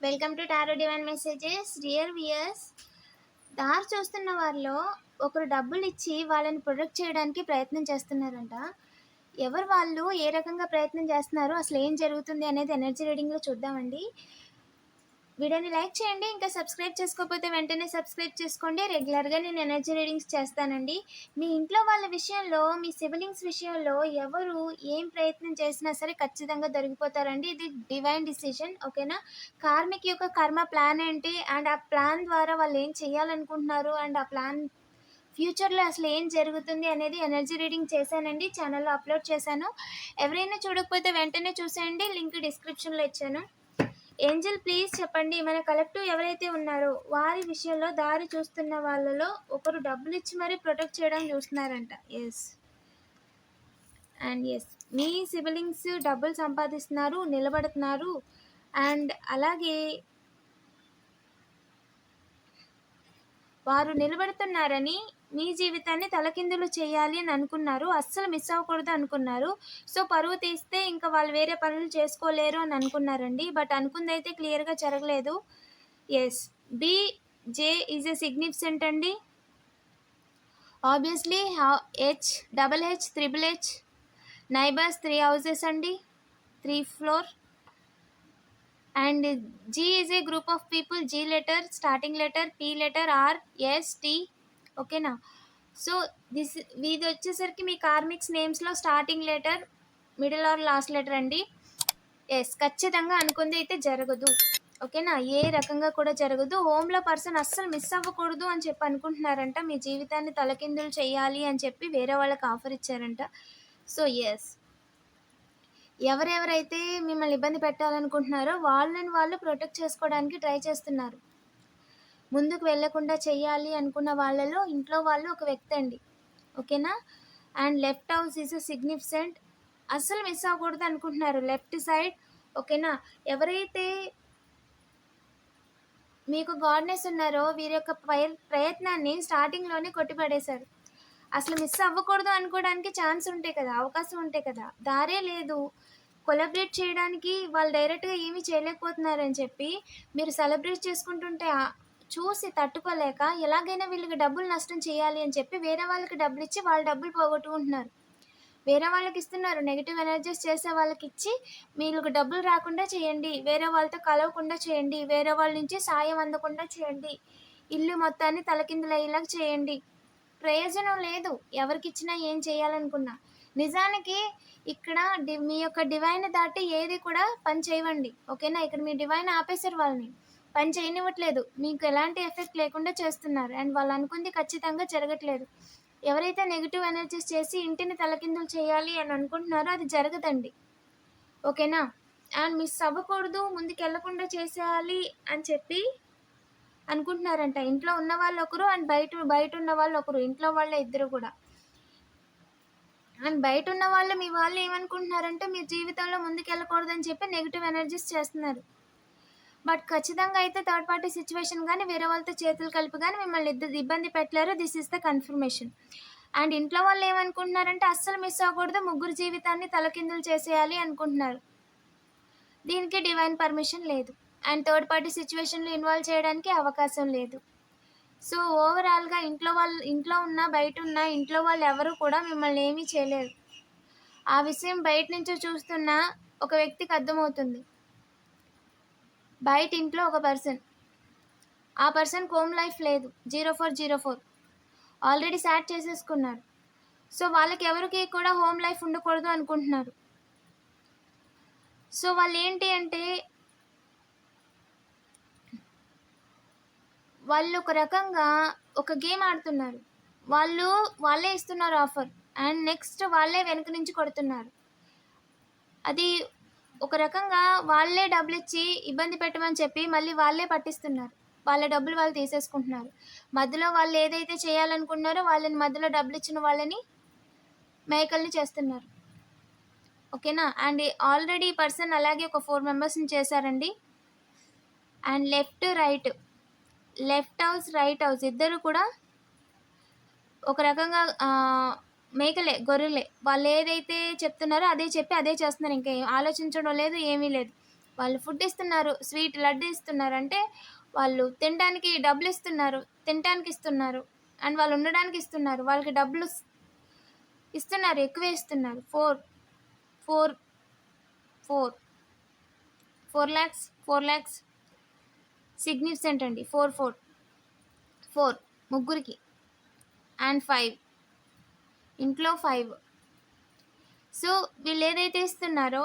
Welcome to tarot divine messages dear viewers దారి చూస్తున్న వారిలో ఒకరు డబ్బులు ఇచ్చి వాళ్ళని ప్రొటెక్ట్ చేయడానికి ప్రయత్నం చేస్తున్నారంట. ఎవరు వాళ్ళు ఏ రకంగా ప్రయత్నం చేస్తున్నారు అసలు ఏం జరుగుతుంది అనేది ఎనర్జీ రీడింగ్లో చూద్దామండి. వీడియోని లైక్ చేయండి ఇంకా సబ్స్క్రైబ్ చేసుకోకపోతే వెంటనే సబ్స్క్రైబ్ చేసుకోండి. రెగ్యులర్గా నేను ఎనర్జీ రీడింగ్స్ చేస్తానండి. మీ ఇంట్లో వాళ్ళ విషయంలో మీ సిబిలింగ్స్ విషయంలో ఎవరు ఏం ప్రయత్నం చేసినా సరే ఖచ్చితంగా దొరికిపోతారండి. ఇది డివైన్ డిసిషన్ ఓకేనా? కార్మిక్ యొక్క కర్మ ప్లాన్ ఏంటి? అండ్ ఆ ప్లాన్ ద్వారా వాళ్ళు ఏం చేయాలనుకుంటున్నారు? అండ్ ఆ ప్లాన్ ఫ్యూచర్లో అసలు ఏం జరుగుతుంది అనేది ఎనర్జీ రీడింగ్ చేశానండి. ఛానల్లో అప్లోడ్ చేశాను. ఎవరైనా చూడకపోతే వెంటనే చూసేయండి. లింక్ డిస్క్రిప్షన్లో ఇచ్చాను. ఏంజల్ ప్లీజ్ చెప్పండి. మన కలెక్టివ్ ఎవరైతే ఉన్నారో వారి విషయంలో దారి చూస్తున్న వాళ్ళలో ఒకరు డబ్బులు ఇచ్చి మరీ ప్రొటెక్ట్ చేయడం చూస్తున్నారంట. ఎస్ అండ్ ఎస్ మీ సిబిలింగ్స్ డబ్బులు సంపాదిస్తున్నారు నిలబడుతున్నారు. అండ్ అలాగే వారు నిలబడుతున్నారని మీ జీవితాన్ని తలకిందులు చేయాలి అని అనుకున్నారు. అస్సలు మిస్ అవ్వకూడదు అనుకున్నారు. సో పరువు తీస్తే ఇంకా వాళ్ళు వేరే పనులు చేసుకోలేరు అని అనుకున్నారండి. బట్ అనుకుంది అయితే క్లియర్గా జరగలేదు. S B J is a significant అండి. Obviously H double H triple H neighbours three houses అండి. Three floor and G is a group of people G letter starting letter P letter R S T ఓకేనా? So this ఇది వచ్చేసరికి మీ karmics నేమ్స్లో starting letter middle or last letter అండి. Yes ఖచ్చితంగా అనుకుంది అయితే జరగదు. ఓకేనా? ఏ రకంగా కూడా జరగదు. హోమ్లో పర్సన్ అస్సలు మిస్ అవ్వకూడదు అని చెప్పి అనుకుంటున్నారంట. మీ జీవితాన్ని తలకిందులు చేయాలి అని చెప్పి వేరే వాళ్ళకి ఆఫర్ ఇచ్చారంట. సో ఎస్ ఎవరెవరైతే మిమ్మల్ని ఇబ్బంది పెట్టాలనుకుంటున్నారో వాళ్ళని వాళ్ళు ప్రొటెక్ట్ చేసుకోవడానికి ట్రై చేస్తున్నారు. ముందుకు వెళ్ళకుండా చేయాలి అనుకున్న వాళ్ళలో ఇంట్లో వాళ్ళు ఒక వ్యక్తి అండి. ఓకేనా? And left house is significant అస్సలు మిస్ అవ్వకూడదు అనుకుంటున్నారు. లెఫ్ట్ సైడ్ ఓకేనా? ఎవరైతే మీకు గాడ్నెస్ ఉన్నారో వీరి యొక్క ప్రయత్నాన్ని స్టార్టింగ్లోనే కొట్టిపడేశారు. అసలు మిస్ అవ్వకూడదు అనుకోవడానికి ఛాన్స్ ఉంటాయి కదా అవకాశం ఉంటాయి కదా దారే లేదు. కొలాబరేట్ చేయడానికి వాళ్ళు డైరెక్ట్గా ఏమీ చేయలేకపోతున్నారని చెప్పి మీరు సెలబ్రేట్ చేసుకుంటుంటే చూసి తట్టుకోలేక ఎలాగైనా వీళ్ళకి డబ్బులు నష్టం చేయాలి అని చెప్పి వేరే వాళ్ళకి డబ్బులు ఇచ్చి వాళ్ళ డబ్బులు పోగొట్టుకుంటున్నారు. వేరే వాళ్ళకి ఇస్తున్నారు నెగిటివ్ ఎనర్జీస్ చేసే వాళ్ళకి ఇచ్చి మీకు డబ్బులు రాకుండా చేయండి వేరే వాళ్ళతో కలవకుండా చేయండి వేరే వాళ్ళ నుంచి సాయం అందకుండా చేయండి ఇల్లు మొత్తాన్ని తలకిందులు అయ్యేలాగా చేయండి. ప్రయోజనం లేదు ఎవరికిచ్చినా ఏం చేయాలనుకున్నా. నిజానికి ఇక్కడ డి మీ యొక్క డివైన్ దాటి ఏది కూడా పని చేయవండి ఓకేనా? ఇక్కడ మీ డివైన్ ఆపేశారు వాళ్ళని. పని చేయనివ్వట్లేదు. మీకు ఎలాంటి ఎఫెక్ట్ లేకుండా చేస్తున్నారు. అండ్ వాళ్ళు అనుకుంది ఖచ్చితంగా జరగట్లేదు. ఎవరైతే నెగిటివ్ ఎనర్జీస్ చేసి ఇంటిని తలకిందులు చేయాలి అని అనుకుంటున్నారో అది జరగదండి. ఓకేనా? అండ్ మిస్ అవ్వకూడదు ముందుకెళ్ళకుండా చేసేయాలి అని చెప్పి అనుకుంటున్నారంట. ఇంట్లో ఉన్న వాళ్ళు ఒకరు అండ్ బయట బయట ఉన్న వాళ్ళు ఒకరు. ఇంట్లో వాళ్ళ ఇద్దరు కూడా. అండ్ బయట ఉన్న వాళ్ళు మీ వాళ్ళు ఏమనుకుంటున్నారంటే మీ జీవితంలో ముందుకెళ్ళకూడదని చెప్పి నెగిటివ్ ఎనర్జీస్ చేస్తున్నారు. బట్ ఖచ్చితంగా అయితే థర్డ్ పార్టీ సిచ్యువేషన్ కానీ వేరే వాళ్ళతో చేతులు కలిపి కానీ మిమ్మల్ని ఇద్దరు ఇబ్బంది పెట్టలేరు. This is the confirmation and ఇంట్లో వాళ్ళు ఏమనుకుంటున్నారంటే అస్సలు మిస్ అవ్వకూడదు. ముగ్గురు జీవితాన్ని తలకిందులు చేసేయాలి అనుకుంటున్నారు. దీనికి డివైన్ పర్మిషన్ లేదు. అండ్ థర్డ్ పార్టీ సిచ్యువేషన్లో ఇన్వాల్వ్ చేయడానికి అవకాశం లేదు. సో ఓవరాల్గా ఇంట్లో వాళ్ళు ఇంట్లో ఉన్న బయట ఉన్న ఇంట్లో వాళ్ళు ఎవరు కూడా మిమ్మల్ని ఏమీ చేయలేరు. ఆ విషయం బయట నుంచి చూస్తున్న ఒక వ్యక్తికి అర్థమవుతుంది. బయట ఇంట్లో ఒక పర్సన్ ఆ పర్సన్ హోమ్ లైఫ్ లేదు. Zero four zero four already sort చేసేసుకున్నారు. సో వాళ్ళకి ఎవరికి కూడా హోమ్ లైఫ్ ఉండకూడదు అనుకుంటున్నారు. సో వాళ్ళు ఏంటి అంటే వాళ్ళు ఒక రకంగా ఒక గేమ్ ఆడుతున్నారు. వాళ్ళు వాళ్ళే ఇస్తున్నారు ఆఫర్. అండ్ నెక్స్ట్ వాళ్ళే వెనుక నుంచి కొడుతున్నారు. అది ఒక రకంగా వాళ్ళే డబ్బులు ఇచ్చి ఇబ్బంది పెట్టమని చెప్పి మళ్ళీ వాళ్ళే పట్టిస్తున్నారు. వాళ్ళ డబ్బులు వాళ్ళు తీసేసుకుంటున్నారు. మధ్యలో వాళ్ళు ఏదైతే చేయాలనుకుంటున్నారో వాళ్ళని మధ్యలో డబ్బులు ఇచ్చిన వాళ్ళని మేకల్ని చేస్తున్నారు. ఓకేనా? అండ్ ఆల్రెడీ పర్సన్ అలాగే ఒక ఫోర్ మెంబర్స్ని చేశారండి. And left right left house right house ఇద్దరు కూడా ఒక రకంగా మేకలే గొర్రెలే. వాళ్ళు ఏదైతే చెప్తున్నారో అదే చెప్పి అదే చేస్తున్నారు. ఇంకా ఆలోచించడం లేదు ఏమీ లేదు. వాళ్ళు ఫుడ్ ఇస్తున్నారు స్వీట్ లడ్డు ఇస్తున్నారు. అంటే వాళ్ళు తినడానికి డబ్బులు ఇస్తున్నారు తినడానికి ఇస్తున్నారు. అండ్ వాళ్ళు ఉండడానికి ఇస్తున్నారు. వాళ్ళకి డబ్బులు ఇస్తున్నారు ఎక్కువ ఇస్తున్నారు. Four four four. Four lakhs four lakhs significant అండి. Four four. ఫోర్. ముగ్గురికి. And five. ఇంట్లో ఫైవ్. సో వీళ్ళు ఏదైతే ఇస్తున్నారో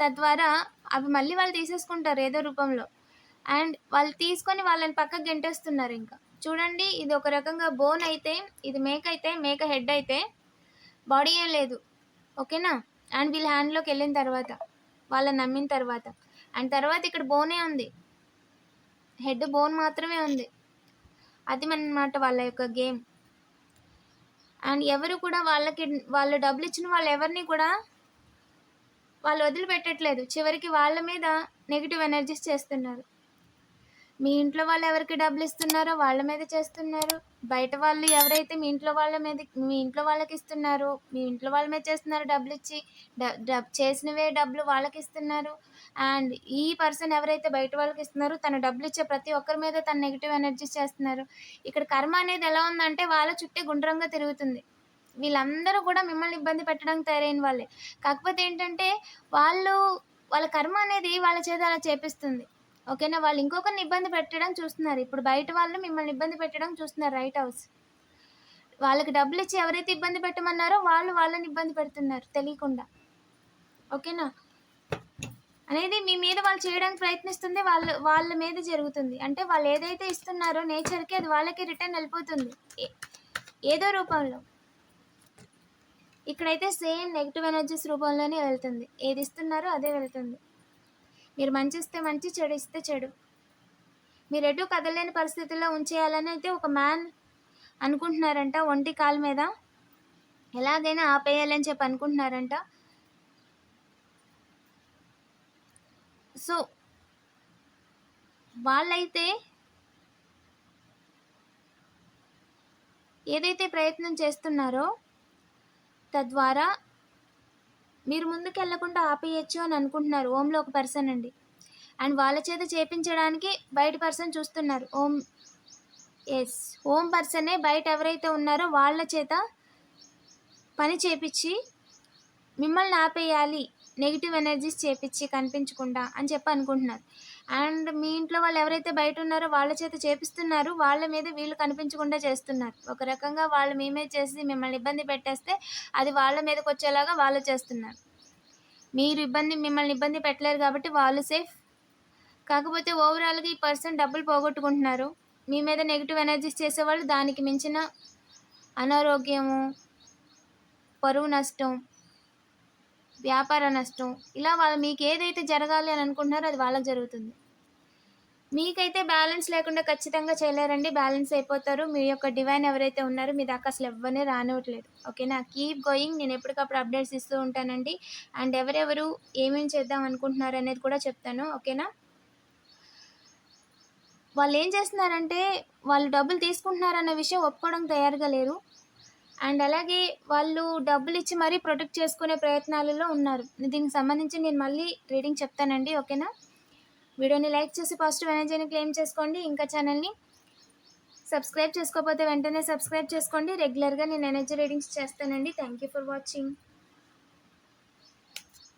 తద్వారా అవి మళ్ళీ వాళ్ళు తీసేసుకుంటారు ఏదో రూపంలో. అండ్ వాళ్ళు తీసుకొని వాళ్ళని పక్కకు గెంటేస్తున్నారు ఇంకా. చూడండి ఇది ఒక రకంగా బోన్ అయితే ఇది మేక అయితే మేక హెడ్ అయితే బాడీ ఏం లేదు. ఓకేనా? అండ్ వీళ్ళ హ్యాండ్లోకి వెళ్ళిన తర్వాత వాళ్ళని నమ్మిన తర్వాత. అండ్ తర్వాత ఇక్కడ బోనే ఉంది. హెడ్ బోన్ మాత్రమే ఉంది. అది అన్నమాట వాళ్ళ యొక్క గేమ్. అండ్ ఎవరు కూడా వాళ్ళకి వాళ్ళు డబ్బులు ఇచ్చిన వాళ్ళు ఎవరిని కూడా వాళ్ళు వదిలిపెట్టట్లేదు. చివరికి వాళ్ళ మీద నెగిటివ్ ఎనర్జీస్ చేస్తున్నారు. మీ ఇంట్లో వాళ్ళు ఎవరికి డబ్బులు ఇస్తున్నారో వాళ్ళ మీద చేస్తున్నారు. బయట వాళ్ళు ఎవరైతే మీ ఇంట్లో వాళ్ళ మీద మీ ఇంట్లో వాళ్ళకి ఇస్తున్నారు మీ ఇంట్లో వాళ్ళ మీద చేస్తున్నారు డబ్బులు ఇచ్చి డబ్ చేసినవే డబ్బులు వాళ్ళకి ఇస్తున్నారు. అండ్ ఈ పర్సన్ ఎవరైతే బయట వాళ్ళకి ఇస్తున్నారో తన డబ్బులు ఇచ్చే ప్రతి ఒక్కరి మీద తన నెగిటివ్ ఎనర్జీస్ చేస్తున్నారు. ఇక్కడ కర్మ అనేది ఎలా ఉందంటే వాళ్ళ చుట్టే గుండ్రంగా తిరుగుతుంది. వీళ్ళందరూ కూడా మిమ్మల్ని ఇబ్బంది పెట్టడానికి తయారైన వాళ్ళే. కాకపోతే ఏంటంటే వాళ్ళు వాళ్ళ కర్మ అనేది వాళ్ళ చేత అలా చేపిస్తుంది. ఓకేనా? వాళ్ళు ఇంకొకరిని ఇబ్బంది పెట్టడం చూస్తున్నారు. ఇప్పుడు బయట వాళ్ళు మిమ్మల్ని ఇబ్బంది పెట్టడం చూస్తున్నారు రైట్ హౌస్ వాళ్ళకి డబ్బులు ఇచ్చి ఎవరైతే ఇబ్బంది పెట్టమన్నారో వాళ్ళు వాళ్ళని ఇబ్బంది పెడుతున్నారు తెలియకుండా. ఓకేనా? అనేది మీ మీద వాళ్ళు చేయడానికి ప్రయత్నిస్తుంది వాళ్ళ వాళ్ళ మీద జరుగుతుంది. అంటే వాళ్ళు ఏదైతే ఇస్తున్నారో నేచర్కి అది వాళ్ళకి రిటర్న్ వెళ్ళిపోతుంది. ఏ- ఏదో రూపంలో. ఇక్కడైతే సేమ్ నెగిటివ్ ఎనర్జీస్ రూపంలోనే వెళ్తుంది. ఏది ఇస్తున్నారో అదే వెళ్తుంది. మీరు మంచి ఇస్తే మంచి చెడు ఇస్తే చెడు. మీరు ఎటు కదలేని పరిస్థితుల్లో ఉంచేయాలని అయితే ఒక మ్యాన్ అనుకుంటున్నారంట ఒంటి కాలు మీద. ఎలాగైనా ఆపేయాలని చెప్పి అనుకుంటున్నారంట. సో వాళ్ళైతే ఏదైతే ప్రయత్నం చేస్తున్నారో తద్వారా మీరు ముందుకు వెళ్ళకుండా ఆపేయచ్చు అని అనుకుంటున్నారు. ఓంలో ఒక పర్సన్ అండి. అండ్ వాళ్ళ చేత చేపించడానికి బయట పర్సన్ చూస్తున్నారు. ఓం ఎస్ ఓం పర్సనే బయట ఎవరైతే ఉన్నారో వాళ్ళ చేత పని చేపించి మిమ్మల్ని ఆపేయాలి నెగిటివ్ ఎనర్జీస్ చేపించి కనిపించకుండా అని చెప్పి అనుకుంటున్నారు. అండ్ మీ ఇంట్లో వాళ్ళు ఎవరైతే బయట ఉన్నారో వాళ్ళ చేత చేపిస్తున్నారు వాళ్ళ మీద వీళ్ళు కనిపించకుండా చేస్తున్నారు. ఒక రకంగా వాళ్ళు మీ మీద చేసి మిమ్మల్ని ఇబ్బంది పెట్టేస్తే అది వాళ్ళ మీదకి వచ్చేలాగా వాళ్ళు చేస్తున్నారు. మీరు ఇబ్బంది మిమ్మల్ని ఇబ్బంది పెట్టలేరు కాబట్టి వాళ్ళు సేఫ్ కాకపోతే ఓవరాల్గా ఈ పర్సన్ డబ్బులు పోగొట్టుకుంటున్నారు. మీ మీద నెగిటివ్ ఎనర్జీస్ చేసేవాళ్ళు దానికి మించిన అనారోగ్యము పరువు నష్టం వ్యాపార నష్టం. ఇలా వాళ్ళు మీకు ఏదైతే జరగాలి అని అనుకుంటున్నారో అది వాళ్ళకి జరుగుతుంది. మీకైతే బ్యాలెన్స్ లేకుండా ఖచ్చితంగా చేయలేరండి. బ్యాలెన్స్ అయిపోతారు. మీ యొక్క డివైన్ ఎవరైతే ఉన్నారో మీ దాకా అసలు ఎవరిని రానివ్వట్లేదు. ఓకేనా? Keep going. నేను ఎప్పటికప్పుడు అప్డేట్స్ ఇస్తూ ఉంటానండి. అండ్ ఎవరెవరు ఏమేమి చేద్దాం అనుకుంటున్నారు అనేది కూడా చెప్తాను. ఓకేనా? వాళ్ళు ఏం చేస్తున్నారంటే వాళ్ళు డబ్బులు తీసుకుంటున్నారన్న విషయం ఒప్పుకోవడం తయారుగా లేరు. అండ్ అలాగే వాళ్ళు డబ్బులు ఇచ్చి మరీ ప్రొటెక్ట్ చేసుకునే ప్రయత్నాలలో ఉన్నారు. దీనికి సంబంధించి నేను మళ్ళీ రీడింగ్ చెప్తానండి ఓకేనా? వీడియోని లైక్ చేసి పాజిటివ్ ఎనర్జీని క్లెయిమ్ చేసుకోండి. ఇంకా ఛానల్ని సబ్స్క్రైబ్ చేసుకోకపోతే వెంటనే సబ్స్క్రైబ్ చేసుకోండి. రెగ్యులర్గా నేను ఎనర్జీ రీడింగ్స్ చేస్తానండి. Thank you for watching.